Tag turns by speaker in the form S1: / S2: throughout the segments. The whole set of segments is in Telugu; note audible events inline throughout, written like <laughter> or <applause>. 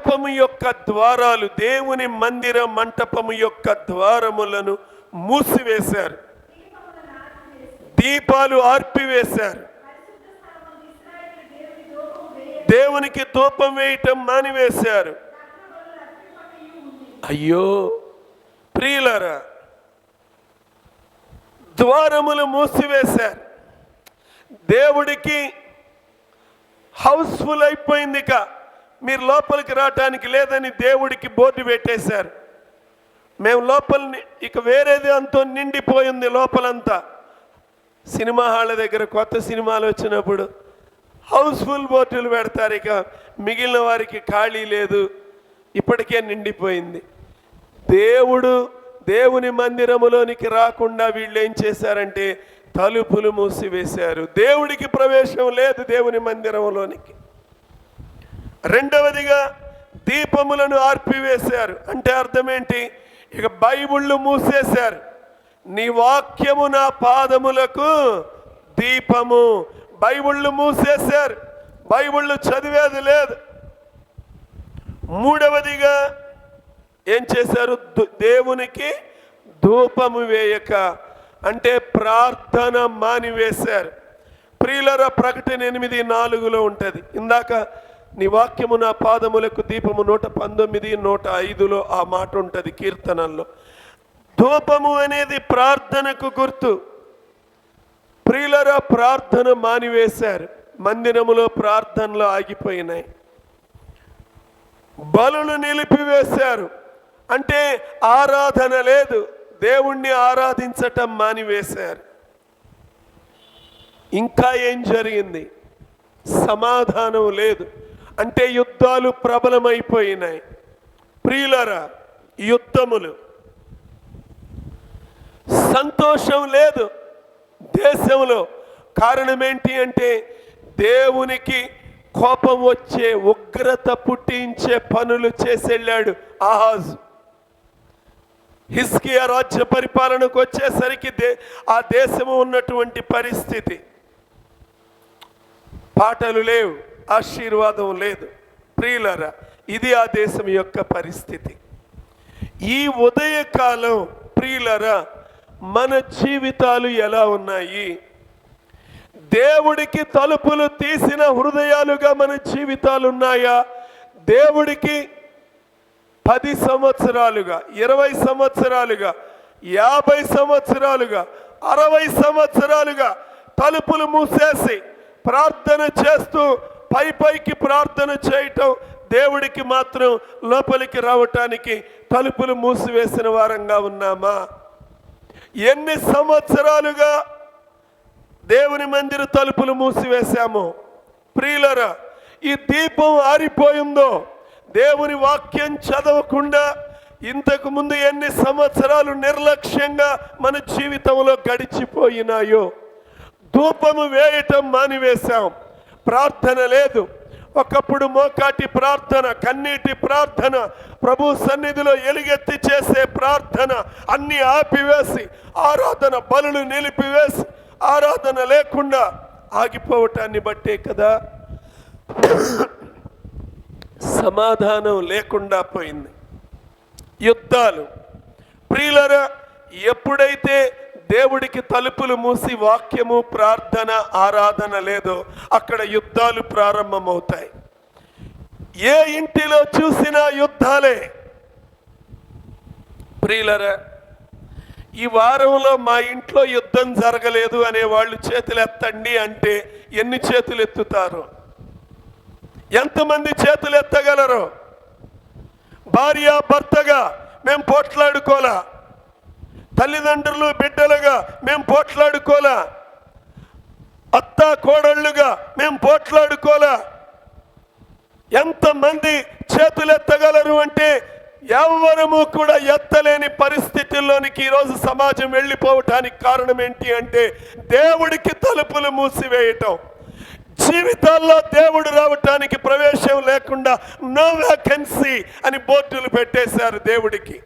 S1: మంటపము యొక్క ద్వారాలు దేవుని మందిర మంటపము యొక్క ద్వారములను మూసివేశారు. దీపాలు ఆర్పివేశారు. దేవునికి ధూపం వేయటం మానివేశారు. అయ్యో ప్రియులరా ద్వారములు మూసివేశారు. దేవుడికి హౌస్ఫుల్ అయిపోయింది కా మీరు లోపలికి రావటానికి లేదని దేవుడికి బోర్డు పెట్టేశారు. మేము లోపలని ఇక వేరేది అంతా నిండిపోయింది లోపలంతా. సినిమా హాళ్ళ దగ్గర కొత్త సినిమాలు వచ్చినప్పుడు హౌస్ఫుల్ బోర్డులు పెడతారు ఇక. మిగిలిన వారికి ఖాళీ లేదు. ఇప్పటికే నిండిపోయింది. దేవుడు దేవుని మందిరములోనికి రాకుండా వీళ్ళు ఏం చేశారంటే తలుపులు మూసివేశారు. దేవుడికి ప్రవేశం లేదు దేవుని మందిరములోనికి. రెండవదిగా దీపములను ఆర్పివేశారు. అంటే అర్థమేంటి? ఇక బైబుళ్ళు మూసేశారు. నీ వాక్యము నా పాదములకు దీపము. బైబుళ్ళు మూసేశారు. బైబుళ్ళు చదివేది లేదు. మూడవదిగా ఏం చేశారు? దు- దేవునికి ధూపము వేయక అంటే ప్రార్థన మానివేశారు. ప్రియులర ప్రకటన ఎనిమిది నాలుగులో ఉంటుంది. ఇందాక నీ వాక్యము నా పాదములకు దీపము నూట పంతొమ్మిది నూట ఐదులో ఆ మాట ఉంటుంది కీర్తనల్లో. ధూపము అనేది ప్రార్థనకు గుర్తు. ప్రియులరా ప్రార్థన మానివేశారు. మందిరములో ప్రార్థనలు ఆగిపోయినాయి. బలులు నిలిపివేశారు. అంటే ఆరాధన లేదు. దేవుణ్ణి ఆరాధించటం మానివేశారు. ఇంకా ఏం జరిగింది? సమాధానం లేదు. అంటే యుద్ధాలు ప్రబలమైపోయినాయి. ప్రియులరా యుద్ధములు. సంతోషం లేదు దేశంలో. కారణం ఏంటి అంటే దేవునికి కోపం వచ్చే ఉగ్రత పుట్టించే పనులు చేసెళ్ళాడు ఆహాజు. హిస్కియా రాజ్య పరిపాలనకు వచ్చేసరికి దే ఆ దేశము ఉన్నటువంటి పరిస్థితి. పాటలు లేవు. ఆశీర్వాదం లేదు. ప్రియులరా ఇది ఆ దేశం యొక్క పరిస్థితి. ఈ ఉదయకాలం ప్రియులరా మన జీవితాలు ఎలా ఉన్నాయి? దేవుడికి తలుపులు తీసిన హృదయాలుగా మన జీవితాలు ఉన్నాయా? దేవుడికి పది సంవత్సరాలుగా ఇరవై సంవత్సరాలుగా యాభై సంవత్సరాలుగా అరవై సంవత్సరాలుగా తలుపులు మూసేసి ప్రార్థన చేస్తూ పై పైకి ప్రార్థన చేయటం దేవుడికి మాత్రం లోపలికి రావటానికి తలుపులు మూసివేసిన వారంగా ఉన్నామా? ఎన్ని సంవత్సరాలుగా దేవుని మందిర తలుపులు మూసివేశాము? ప్రియులరా ఈ దీపం ఆరిపోయిందో? దేవుని వాక్యం చదవకుండా ఇంతకు ముందు ఎన్ని సంవత్సరాలు నిర్లక్ష్యంగా మన జీవితంలో గడిచిపోయినాయో? ధూపము వేయటం మానివేశాం. ప్రార్థన లేదు. ఒకప్పుడు మోకాటి ప్రార్థన కన్నీటి ప్రార్థన ప్రభు సన్నిధిలో ఎలుగెత్తి చేసే ప్రార్థన అన్ని ఆపివేసి ఆరాధన బలులు నిలిపివేసి ఆరాధన లేకుండా ఆగిపోవటాన్ని బట్టే కదా. సమాధానం లేకుండా పోయింది. యుద్ధాలు ప్రియులరా ఎప్పుడైతే దేవుడికి తలుపులు మూసి వాక్యము ప్రార్థన ఆరాధన లేదో అక్కడ యుద్ధాలు ప్రారంభమవుతాయి. ఏ ఇంటిలో చూసినా యుద్ధాలే. ప్రియులరా ఈ వారంలో మా ఇంట్లో యుద్ధం జరగలేదు అనే వాళ్ళు చేతులు ఎత్తండి అంటే ఎన్ని చేతులు ఎత్తుతారు? ఎంతమంది చేతులు ఎత్తగలరు? భార్య భర్తగా మేము పోట్లాడుకోలా తల్లిదండ్రులు బిడ్డలుగా మేము పోట్లాడుకోలా. అత్త కోడళ్ళుగా మేము పోట్లాడుకోలే. ఎంతమంది చేతులు ఎత్తగలరు అంటే ఎవ్వరము కూడా ఎత్తలేని పరిస్థితుల్లోనికి ఈరోజు సమాజం వెళ్ళిపోవటానికి కారణం ఏంటి అంటే దేవుడికి తలుపులు మూసివేయటం. జీవితాల్లో దేవుడు రావటానికి ప్రవేశం లేకుండా నో వ్యాకెన్సీ అని బోర్డులు పెట్టేశారు దేవుడికి.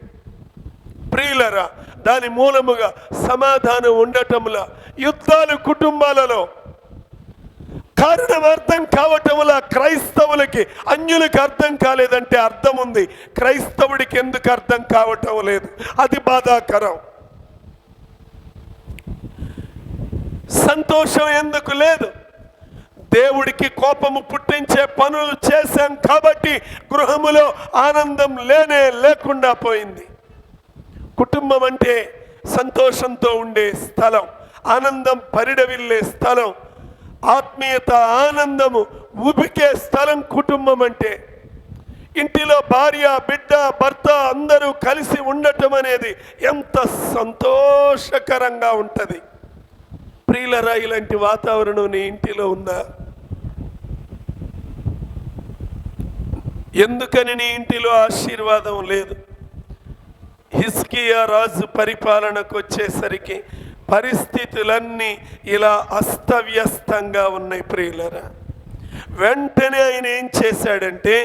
S1: ప్రియులరా దాని మూలముగా సమాధానం ఉండటంలా యుద్ధాలు కుటుంబాలలో. కారణం అర్థం కావటముల క్రైస్తవులకి అన్యులకి అర్థం కాలేదంటే అర్థం ఉంది. క్రైస్తవుడికి ఎందుకు అర్థం కావటం లేదు? అది బాధాకరం. సంతోషం ఎందుకు లేదు? దేవుడికి కోపము పుట్టించే పనులు చేశాం కాబట్టి గృహములో ఆనందం లేనే లేకుండా పోయింది. కుటుంబం అంటే సంతోషంతో ఉండే స్థలం ఆనందం పరిడవిల్లే స్థలం ఆత్మీయత ఆనందము ఉబికే స్థలం కుటుంబం అంటే ఇంటిలో భార్య బిడ్డ భర్త అందరూ కలిసి ఉండటం అనేది ఎంత సంతోషకరంగా ఉంటుంది. ప్రియులరా ఇలాంటి వాతావరణం నీ ఇంటిలో ఉందా? ఎందుకని నీ ఇంటిలో ఆశీర్వాదం లేదు? హిస్కియా రాజు పరిపాలనకు వచ్చేసరికి పరిస్థితులన్నీ ఇలా అస్తవ్యస్తంగా ఉన్నాయి ప్రియులరా. వెంటనే ఆయన ఏం చేశాడంటే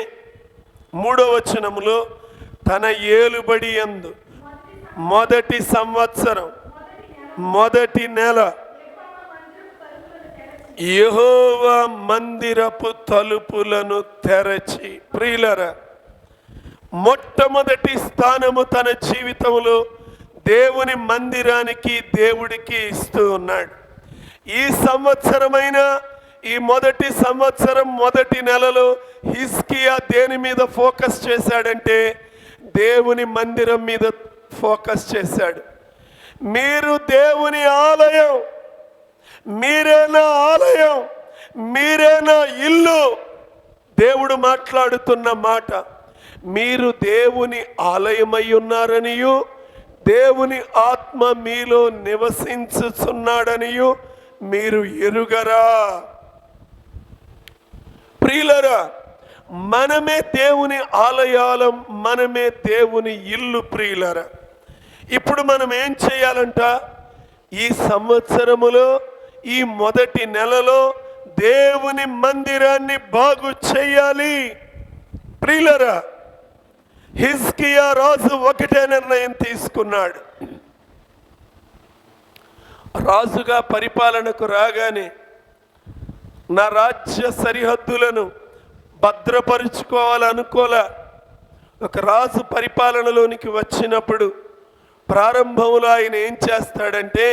S1: మూడో వచనములో తన ఏలుబడి ఎందు మొదటి సంవత్సరం మొదటి నెల యెహోవా మందిరపు తలుపులను తెరచి ప్రియులరా మొట్టమొదటి స్థానము తన జీవితంలో దేవుని మందిరానికి దేవుడికి ఇస్తూ ఉన్నాడు. ఈ సంవత్సరమైన ఈ మొదటి సంవత్సరం మొదటి నెలలో హిస్కియా దేని మీద ఫోకస్ చేశాడంటే దేవుని మందిరం మీద ఫోకస్ చేశాడు. మీరు దేవుని ఆలయం మీరేనా ఆలయం మీరేనా ఇల్లు దేవుడు మాట్లాడుతున్న మాట మీరు దేవుని ఆలయమై ఉన్నారనియు దేవుని ఆత్మ మీలో నివసించుచున్నాడనియు మీరు ఎరుగరా. ప్రియులరా మనమే దేవుని ఆలయాలం మనమే దేవుని ఇల్లు ప్రియులరా. ఇప్పుడు మనం ఏం చేయాలంట? ఈ సంవత్సరములో ఈ మొదటి నెలలో దేవుని మందిరాన్ని బాగు చేయాలి. ప్రియులరా హిజ్కియా రాజు ఒకటే నిర్ణయం తీసుకున్నాడు. రాజుగా పరిపాలనకు రాగానే నా రాజ్య సరిహద్దులను భద్రపరుచుకోవాలనుకోలే ఒక రాజు పరిపాలనలోనికి వచ్చినప్పుడు ప్రారంభంలో ఆయన ఏం చేస్తాడంటే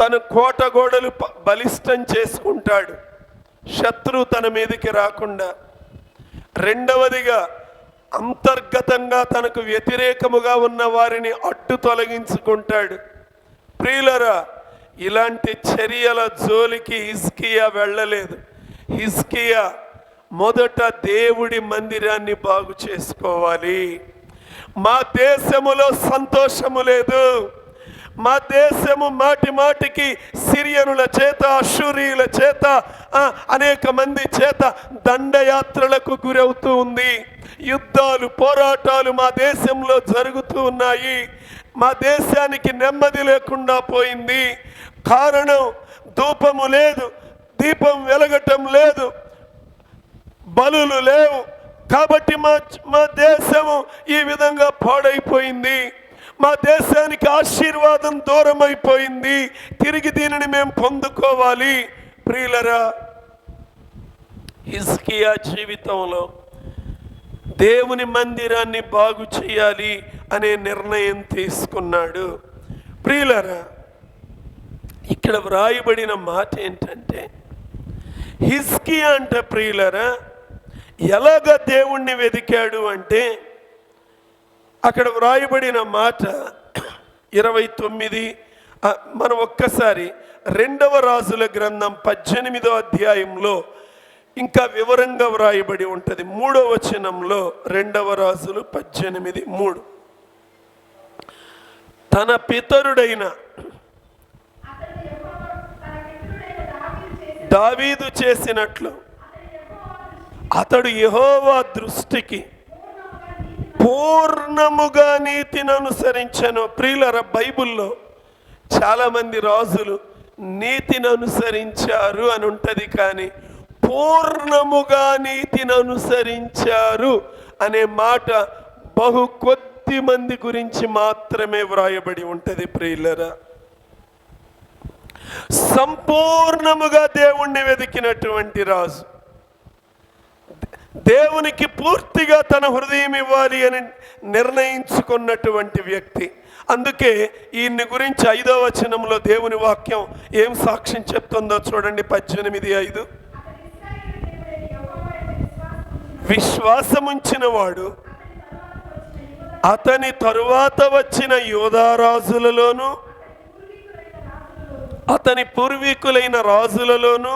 S1: తన కోట గోడలు బలిష్టం చేసుకుంటాడు. శత్రువు తన మీదకి రాకుండా రెండవదిగా అంతర్గతంగా తనకు వ్యతిరేకముగా ఉన్న వారిని అట్టు తొలగించుకుంటాడు. ప్రియులరా ఇలాంటి చర్యల జోలికి హిస్కియా వెళ్ళలేదు. హిస్కియా మొదట దేవుడి మందిరాన్ని బాగు చేసుకోవాలి. మా దేశములో సంతోషము లేదు. మా దేశము మాటి మాటికి సిరియనుల చేత అశూరియుల చేత అనేక మంది చేత దండయాత్రలకు గురవుతూ ఉంది. యుద్ధాలు పోరాటాలు మా దేశంలో జరుగుతూ ఉన్నాయి. మా దేశానికి నెమ్మది లేకుండా పోయింది. కారణం ధూపము లేదు దీపం వెలగటం లేదు బలులు లేవు. కాబట్టి మా మా దేశము ఈ విధంగా పాడైపోయింది. మా దేశానికి ఆశీర్వాదం దూరం అయిపోయింది తిరిగి దీనిని మేము పొందుకోవాలి. ప్రియులరా హిస్కియా జీవితంలో దేవుని మందిరాన్ని బాగు చేయాలి అనే నిర్ణయం తీసుకున్నాడు. ప్రియులరా ఇక్కడ వ్రాయబడిన మాట ఏంటంటే హిస్కియా అంట ప్రియులరా ఎలాగ దేవుణ్ణి వెతికాడు అంటే అక్కడ వ్రాయబడిన మాట ఇరవై తొమ్మిది మనం ఒక్కసారి రెండవ రాజుల గ్రంథం పద్దెనిమిదో అధ్యాయంలో ఇంకా వివరంగా వ్రాయబడి ఉంటుంది. మూడో వచనంలో రెండవ రాజులు పద్దెనిమిది మూడు. తన పితరుడైన దావీదు చేసినట్లు అతడు యహోవా దృష్టికి పూర్ణముగా నీతిని అనుసరించను. ప్రియులర బైబిల్లో చాలామంది రాజులు నీతిని అనుసరించారు అని ఉంటుంది కానీ పూర్ణముగా నీతిని అనుసరించారు అనే మాట బహు కొద్ది మంది గురించి మాత్రమే వ్రాయబడి ఉంటుంది ప్రియులరా. సంపూర్ణముగా దేవుణ్ణి వెతికినటువంటి రాజు దేవునికి పూర్తిగా తన హృదయం ఇవ్వాలి అని నిర్ణయించుకున్నటువంటి వ్యక్తి. అందుకే ఈయన్ని గురించి ఐదో వచనంలో దేవుని వాక్యం ఏం సాక్ష్యం చెప్తుందో చూడండి పద్దెనిమిది ఐదు. విశ్వాసముంచిన వాడు అతని తరువాత వచ్చిన యోధారాజులలోనూ అతని పూర్వీకులైన రాజులలోనూ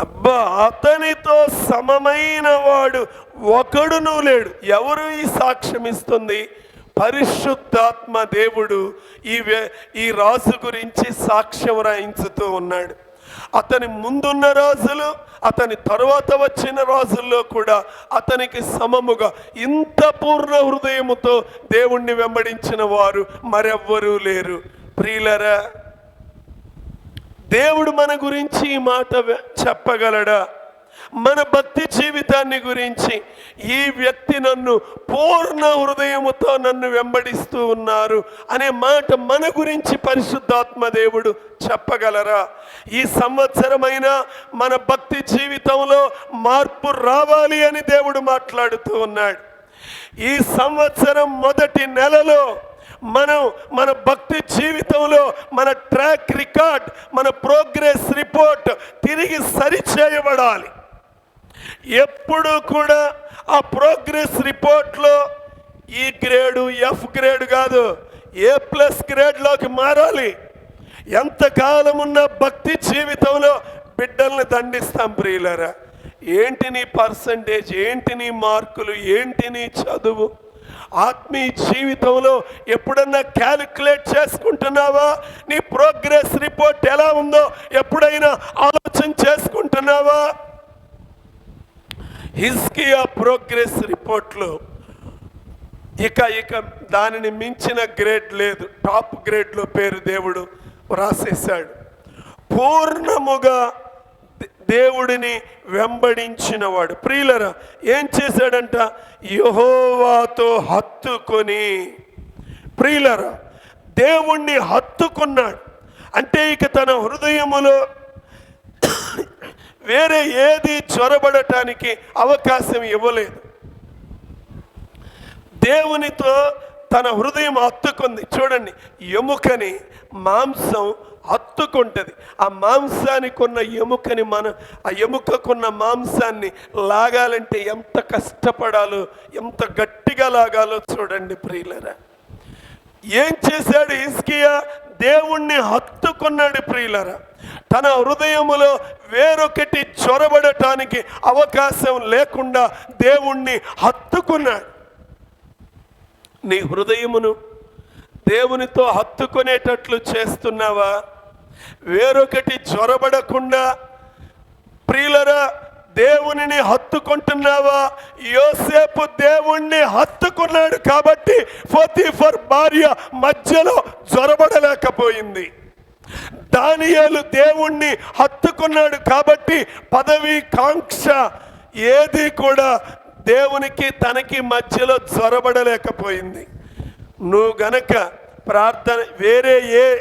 S1: అబ్బా అతనితో సమమైన వాడు ఒకడునూ లేడు. ఎవరు ఈ సాక్ష్యం ఇస్తుంది? పరిశుద్ధాత్మ దేవుడు ఈ వ్య- ఈ రాజు గురించి సాక్ష్యం రాయించుతూ ఉన్నాడు. అతని ముందున్న రాజులు అతని తరువాత వచ్చిన రాజుల్లో కూడా అతనికి సమముగా ఇంత పూర్ణ హృదయముతో దేవుణ్ణి వెంబడించిన వారు మరెవ్వరూ లేరు. ప్రియులరా దేవుడు మన గురించి ఈ మాట చెప్పగలడా? మన భక్తి జీవితాన్ని గురించి ఈ వ్యక్తి నన్ను పూర్ణ హృదయముతో నన్ను వెంబడిస్తూ ఉన్నారు అనే మాట మన గురించి పరిశుద్ధాత్మ దేవుడు చెప్పగలరా? ఈ సంవత్సరమైన మన భక్తి జీవితంలో మార్పు రావాలి అని దేవుడు మాట్లాడుతూ ఉన్నాడు. ఈ సంవత్సరం మొదటి నెలలో మనం మన భక్తి జీవితంలో మన ట్రాక్ రికార్డ్ మన ప్రోగ్రెస్ రిపోర్ట్ తిరిగి సరిచేయబడాలి. ఎప్పుడు కూడా ఆ ప్రోగ్రెస్ రిపోర్ట్లో ఈ గ్రేడు ఎఫ్ గ్రేడ్ కాదు ఏ ప్లస్ గ్రేడ్లోకి మారాలి. ఎంతకాలం ఉన్న భక్తి జీవితంలో బిడ్డల్ని దండిస్తాం ప్రియులరా? ఏంటి నీ పర్సంటేజ్ ఏంటి నీ మార్కులు? ఏంటి నీ చదువు? ఆత్మీయ జీవితంలో ఎప్పుడన్నా క్యాలిక్యులేట్ చేసుకుంటున్నావా? నీ ప్రోగ్రెస్ రిపోర్ట్ ఎలా ఉందో ఎప్పుడైనా ఆలోచన చేసుకుంటున్నావా? హిస్కియా ప్రోగ్రెస్ రిపోర్ట్లో ఇక ఇక దానిని మించిన గ్రేడ్ లేదు. టాప్ గ్రేడ్లో పేరు దేవుడు రాసేశాడు. పూర్ణముగా దేవుడిని వెంబడించినవాడు. ప్రియులరా ఏం చేశాడంట? యహోవాతో హత్తుకొని. ప్రియులరా దేవుణ్ణి హత్తుకున్నాడు. అంటే ఇక తన హృదయములో <coughs> వేరే ఏది చొరబడటానికి అవకాశం ఇవ్వలేదు. దేవునితో తన హృదయం హత్తుకుంది. చూడండి ఎముకని మాంసం హత్తుకుంటుంది. ఆ మాంసానికి ఉన్న ఎముకని మనం ఆ ఎముకకున్న మాంసాన్ని లాగాలంటే ఎంత కష్టపడాలో ఎంత గట్టిగా లాగాలో చూడండి ప్రియులరా. ఏం చేశాడు ఇస్కియా దేవుణ్ణి హత్తుకున్నాడు ప్రియులరా. తన హృదయములో వేరొకటి చొరబడటానికి అవకాశం లేకుండా దేవుణ్ణి హత్తుకున్నాడు. నీ హృదయమును దేవునితో హత్తుకునేటట్లు చేస్తున్నావా? వేరొకటి చొరబడకుండా ప్రియులరా దేవునిని హత్తుకుంటున్నావా? యోసేపు దేవుణ్ణి హత్తుకున్నాడు కాబట్టి ఫర్ భార్య మధ్యలో జొరబడలేకపోయింది దానియాలు దేవుణ్ణి హత్తుకున్నాడు కాబట్టి పదవి కాంక్ష ఏది కూడా దేవునికి తనకి మధ్యలో జొరబడలేకపోయింది నువ్వు గనక ప్రార్థన వేరే ఏ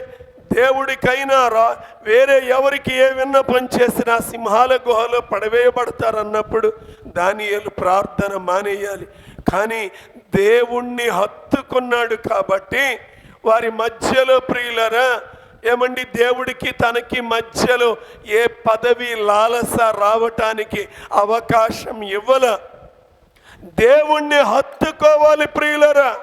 S1: దేవుడికైనా రా వేరే ఎవరికి ఏ విన్నపం చేసినా సింహాల గుహలో పడవేయబడతారన్నప్పుడు దానియేలు ప్రార్థన మానేయాలి. కానీ దేవుణ్ణి హత్తుకున్నాడు కాబట్టి వారి మధ్యలో ప్రియులరా ఏమండి దేవుడికి తనకి మధ్యలో ఏ పదవి లాలస రావటానికి అవకాశం ఇవ్వల? దేవుణ్ణి హత్తుకోవాలి ప్రియులరా.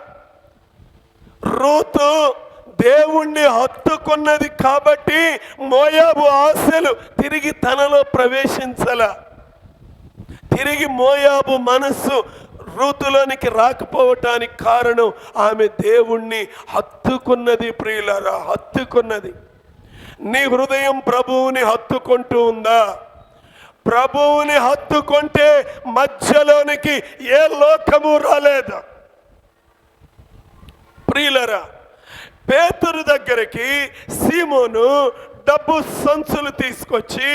S1: రూతు దేవుణ్ణి హత్తుకున్నది కాబట్టి మోయాబు ఆశలు తిరిగి తనలో ప్రవేశించల. తిరిగి మోయాబు మనస్సు రూతులోనికి రాకపోవటానికి కారణం ఆమె దేవుణ్ణి హత్తుకున్నది ప్రియులరా హత్తుకున్నది. నీ హృదయం ప్రభువుని హత్తుకుంటూ ఉందా? ప్రభువుని హత్తుకుంటే మధ్యలోనికి ఏ లోకము రాలేదా? ప్రియులరా పేతురు దగ్గరికి సీమోను డబ్బు సంచులు తీసుకొచ్చి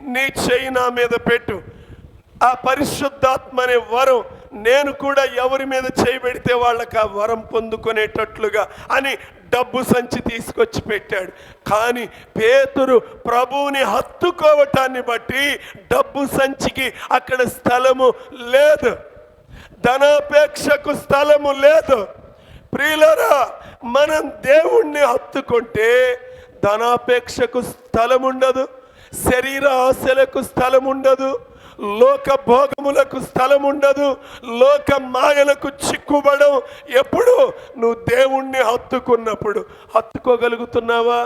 S1: నీ చెయ్యి నా మీద పెట్టు. ఆ పరిశుద్ధాత్మ అనే వరం. నేను కూడా ఎవరి మీద చేయబెడితే వాళ్ళకి ఆ వరం పొందుకునేటట్లుగా అని డబ్బు సంచి తీసుకొచ్చి పెట్టాడు. కానీ పేతురు ప్రభువుని హత్తుకోవటాన్ని బట్టి డబ్బు సంచికి అక్కడ స్థలము లేదు. ధనాపేక్షకు స్థలము లేదు. ప్రియులరా మనం దేవుణ్ణి హత్తుకుంటే ధనాపేక్షకు స్థలం ఉండదు శరీర ఆశలకు స్థలం ఉండదు లోక భోగములకు స్థలం ఉండదు లోక మాయలకు చిక్కుబడం ఎప్పుడు? నువ్వు దేవుణ్ణి హత్తుకున్నప్పుడు. హత్తుకోగలుగుతున్నావా?